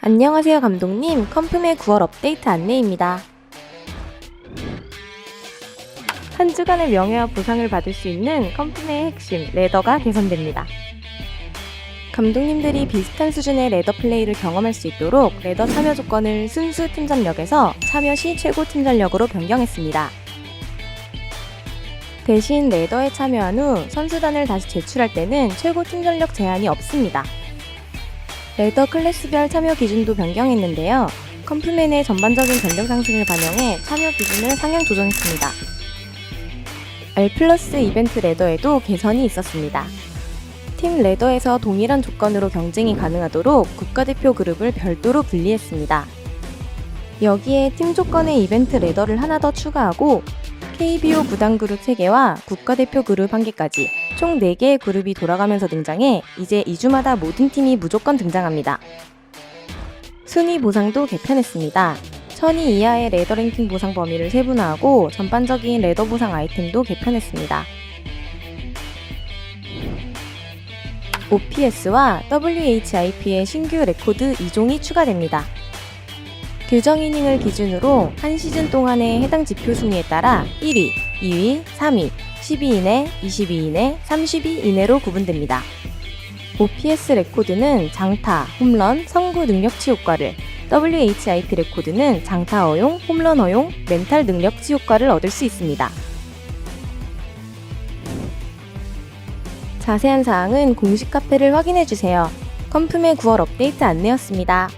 안녕하세요 감독님 컴품의 9월 업데이트 안내입니다. 한 주간의 명예와 보상을 받을 수 있는 컴품의 핵심 레더가 개선됩니다. 감독님들이 비슷한 수준의 레더 플레이를 경험할 수 있도록 레더 참여 조건을 순수 팀 전력에서 참여 시 최고 팀 전력으로 변경했습니다. 대신 레더에 참여한 후 선수단을 다시 제출할 때는 최고 팀 전력 제한이 없습니다. 레더 클래스별 참여 기준도 변경했는데요. 컴프맨의 전반적인 전력 상승을 반영해 참여 기준을 상향 조정했습니다. R 플러스 이벤트 레더에도 개선이 있었습니다. 팀 레더에서 동일한 조건으로 경쟁이 가능하도록 국가대표 그룹을 별도로 분리했습니다. 여기에 팀 조건의 이벤트 레더를 하나 더 추가하고 KBO 구단 그룹 3개와 국가대표 그룹 1개까지 총 4개의 그룹이 돌아가면서 등장해 이제 2주마다 모든 팀이 무조건 등장합니다. 순위 보상도 개편했습니다. 1000위 이하의 레더 랭킹 보상 범위를 세분화하고 전반적인 레더 보상 아이템도 개편했습니다. OPS와 WHIP의 신규 레코드 2종이 추가됩니다. 규정 이닝을 기준으로 한 시즌 동안의 해당 지표 순위에 따라 1위, 2위, 3위, 12위 이내, 22위 이내, 30위 이내로 구분됩니다. OPS 레코드는 장타, 홈런, 성구 능력치 효과를, WHIP 레코드는 장타 허용, 홈런 허용, 멘탈 능력치 효과를 얻을 수 있습니다. 자세한 사항은 공식 카페를 확인해 주세요. 컴품의 9월 업데이트 안내였습니다.